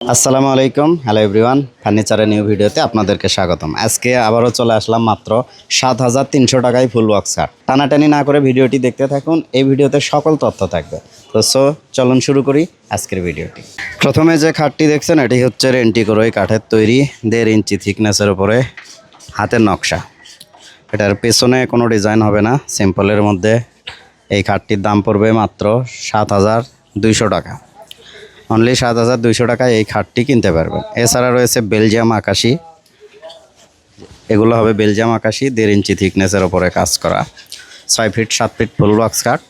আসসালামু আলাইকুম। Hello everyone ফার্নিচারের নিউ ভিডিওতে আপনাদেরকে স্বাগতম। আজকে আবারও চলে আসলাম মাত্র সাত হাজার তিনশো টাকায় ফুল বক্স কাট টানাটানি না করে ভিডিওটি দেখতে থাকুন। এই ভিডিওতে সকল তথ্য থাকবে। তো সো চলুন শুরু করি আজকের ভিডিওটি প্রথমে যে খাটটি দেখছেন, এটি হচ্ছে রেন্টি করোই কাঠের তৈরি দেড় ইঞ্চি থিকনেসের উপরে হাতের নকশা। এটার পেছনে কোনো ডিজাইন হবে না। সিম্পলের মধ্যে এই খাটটির দাম পড়বে মাত্র সাত হাজার দুইশো টাকা। অনলি সাত হাজার দুইশো টাকায় এই খাটটি কিনতে পারবেন। এছাড়া রয়েছে বেলজিয়াম আকাশি। এগুলো হবে বেলজিয়াম আকাশি, দেড় ইঞ্চি থিকনেসের ওপরে কাজ করা। ছয় ফিট, সাত ফিট ফুল বক্স কাট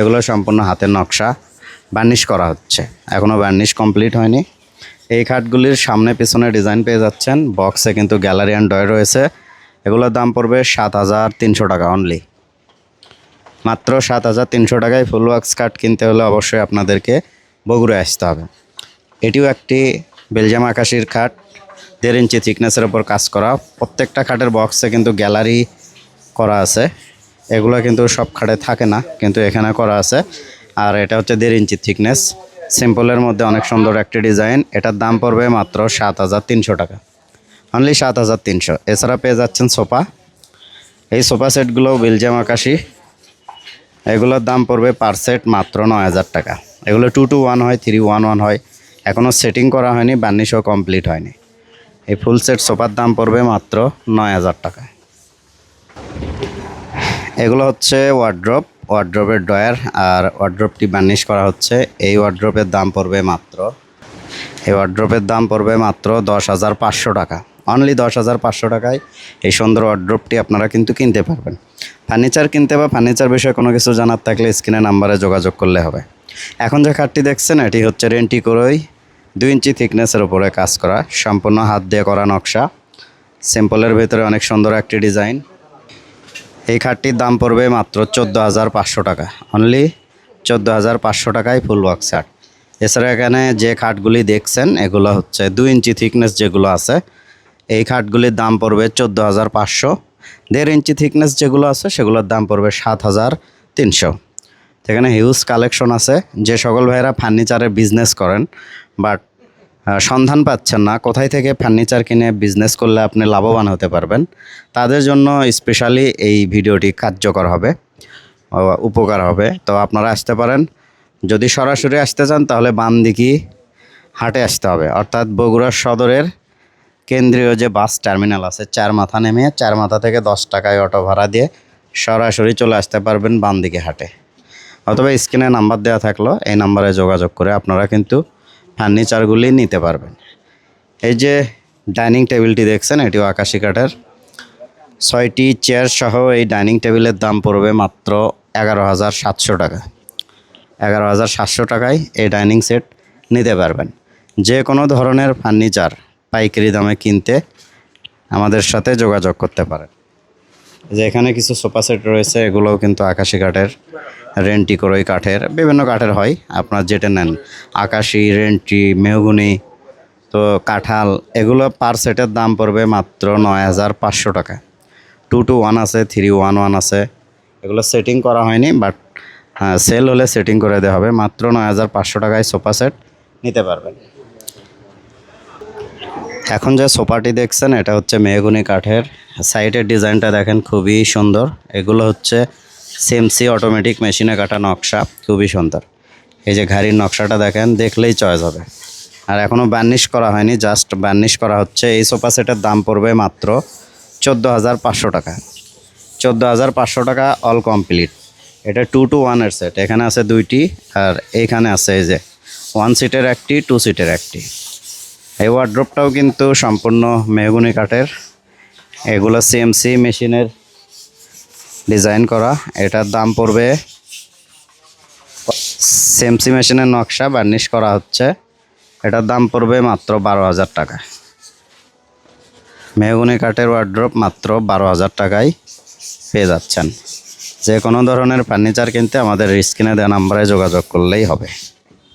এগুলো সম্পূর্ণ হাতের নকশা। বার্নিশ করা হচ্ছে। এখনও বার্নিশ কমপ্লিট হয়নি। এই খাটগুলির সামনে পিছনে ডিজাইন পেয়ে যাচ্ছেন। বক্সে কিন্তু গ্যালারি অ্যান্ড ডয় রয়েছে। এগুলোর দাম পড়বে সাত হাজার তিনশো টাকা অনলি মাত্র সাত হাজার তিনশো টাকায় ফুল ওয়াক্স কাট কিনতে হলে অবশ্যই আপনাদেরকে বগুড়ায় আসতে হবে। এটিও একটি বেলজিয়াম আকাশির খাট। দেড় ইঞ্চি থিকনেসের ওপর কাজ করা। প্রত্যেকটা খাটের বক্সে কিন্তু গ্যালারি করা আছে। এগুলো কিন্তু সব খাটে থাকে না, কিন্তু এখানে করা আছে। আর এটা হচ্ছে দেড় ইঞ্চি থিকনেস। সিম্পলের মধ্যে অনেক সুন্দর একটি ডিজাইন। এটার দাম পড়বে মাত্র সাত হাজার তিনশো টাকা। অনলি সাত হাজার তিনশো। এছাড়া পেয়ে যাচ্ছেন সোফা। এই সোফা সেটগুলোও বেলজিয়াম আকাশি। এগুলোর দাম পড়বে পার সেট মাত্র নয় হাজার টাকা। এগুলো টু টু ওয়ান হয় থ্রি ওয়ান ওয়ান হয়। এখনও সেটিং করা হয়নি, বার্নিশও কমপ্লিট হয়নি। এই ফুল সেট সোফার দাম পড়বে মাত্র নয় হাজার টাকা এগুলো হচ্ছে ওয়ার্ড্রপ ওয়ার্ড্রপের ডয়ার আর ওয়ার্ড্রপটি বার্নিশ করা হচ্ছে। এই ওয়ার্ড্রপের দাম পড়বে মাত্র, এই ওয়ার্ড্রপের দাম পড়বে মাত্র দশ হাজার পাঁচশো টাকা। অনলি দশ হাজার পাঁচশো টাকায় এই সুন্দর ওয়ার্ড্রপটি আপনারা কিন্তু কিনতে পারবেন। ফার্নিচার কিনতে বা ফার্নিচার বিষয়ে কোনো কিছু জানার থাকলে স্ক্রিনে নাম্বারে যোগাযোগ করলে হবে। এখন যে খাটটি দেখছেন, এটি হচ্ছে রেন্টি করোই দুই ইঞ্চি থিকনেসের উপরে কাজ করা, সম্পূর্ণ হাত দিয়ে করা নকশা। সিম্পলের ভেতরে অনেক সুন্দর একটি ডিজাইন। এই খাটটির দাম পড়বে মাত্র চোদ্দ হাজার পাঁচশো টাকা। অনলি চোদ্দ হাজার পাঁচশো টাকায় ফুল বক্স শার্ট এছাড়া এখানে যে খাটগুলি দেখছেন, এগুলো হচ্ছে দুই ইঞ্চি থিকনেস যেগুলো আছে, এই খাটগুলির দাম পড়বে চোদ্দ হাজার পাঁচশো। দেড় ইঞ্চি থিকনেস যেগুলো আছে, সেগুলোর দাম পড়বে সাত হাজার তিনশো। এখানে হিউজ কালেকশন আছে। যে সকল ভাইয়েরা ফার্নিচারের বিজনেস করেন বাট সন্ধান পাচ্ছেন না। কোথায় থেকে ফার্নিচার কিনে বিজনেস করলে আপনি লাভবান হতে পারবেন? তাদের জন্য স্পেশালি এই ভিডিওটি কার্যকর হবে উপকার হবে। তো আপনারা আসতে পারেন। যদি সরাসরি আসতে চান, তাহলে বাম হাটে আসতে হবে। অর্থাৎ বগুড়ার সদরের কেন্দ্রীয় যে বাস টার্মিনাল আছে, চার মাথা নেমে, চার মাথা থেকে দশ টাকায় অটো ভাড়া দিয়ে সরাসরি চলে আসতে পারবেন বাম দিকে হাটে। অথবা স্ক্রিনে নাম্বার দেওয়া থাকল, এই নাম্বারে যোগাযোগ করে আপনারা কিন্তু ফার্নিচারগুলি নিতে পারবেন। এই যে ডাইনিং টেবিলটি দেখছেন, এটিও আকাশি কাঠের। ছয়টি চেয়ার সহ এই ডাইনিং টেবিলের দাম পড়বে মাত্র এগারো হাজার সাতশো টাকা। এগারো হাজার সাতশো টাকায় এই ডাইনিং সেট নিতে পারবেন। যে কোনো ধরনের ফার্নিচার পাইকারি দামে কিনতে আমাদের সাথে যোগাযোগ করতে পারেন। যে এখানে কিছু সোফা সেট রয়েছে, এগুলোও কিন্তু আকাশি কাঠের, রেন্টি করই কাঠের, বিভিন্ন কাঠের হয়, আপনার যেটা নেন। আকাশি, রেন্টি, মেহগুনি, তো কাঁঠাল, এগুলো পার সেটের দাম পড়বে মাত্র নয় হাজার পাঁচশো টাকা। টু টু ওয়ান আছে থ্রি ওয়ান ওয়ান আছে। এগুলো সেটিং করা হয়নি বাট সেল হলে সেটিং করে দেওয়া হবে। মাত্র নয় হাজার পাঁচশো টাকায় সোফা সেট নিতে পারবেন। এখন যে সোফাটি দেখছেন, এটা হচ্ছে মেহগুনি কাঠের। সাইডের ডিজাইনটা দেখেন, খুবই সুন্দর। এগুলো হচ্ছে সিএমসি অটোমেটিক মেশিনে কাটা নকশা, খুবই সুন্দর। এই যে ঘাড়ির নকশাটা দেখেন, দেখলেই চয়েস হবে। আর এখনও বার্নিশ করা হয়নি, জাস্ট বার্নিশ করা হচ্ছে। এই সোফা সেটের দাম পড়বে মাত্র চোদ্দ হাজার পাঁচশো টাকা। চোদ্দ হাজার পাঁচশো টাকা অল কমপ্লিট এটা টু টু ওয়ানের সেট এখানে আছে দুইটি, আর এইখানে আছে এই যে ওয়ান সিটের একটি টু সিটের একটি। এই ওয়ার্ড্রপটাও কিন্তু সম্পূর্ণ মেহগুনি কাঠের। এগুলো সিএমসি মেশিনের ডিজাইন করা। এটার দাম পড়বে সিএমসি মেশিনের নকশা বার্নিশ করা হচ্ছে। এটার দাম পড়বে মাত্র বারো হাজার টাকা। মেহগুনি কাঠের ওয়ার্ড্রপ মাত্র বারো হাজার টাকায় পেয়ে যাচ্ছেন। যে কোনো ধরনের ফার্নিচার কিনতে আমাদের স্ক্রিনে দেওয়া নাম্বারে যোগাযোগ করলেই হবে।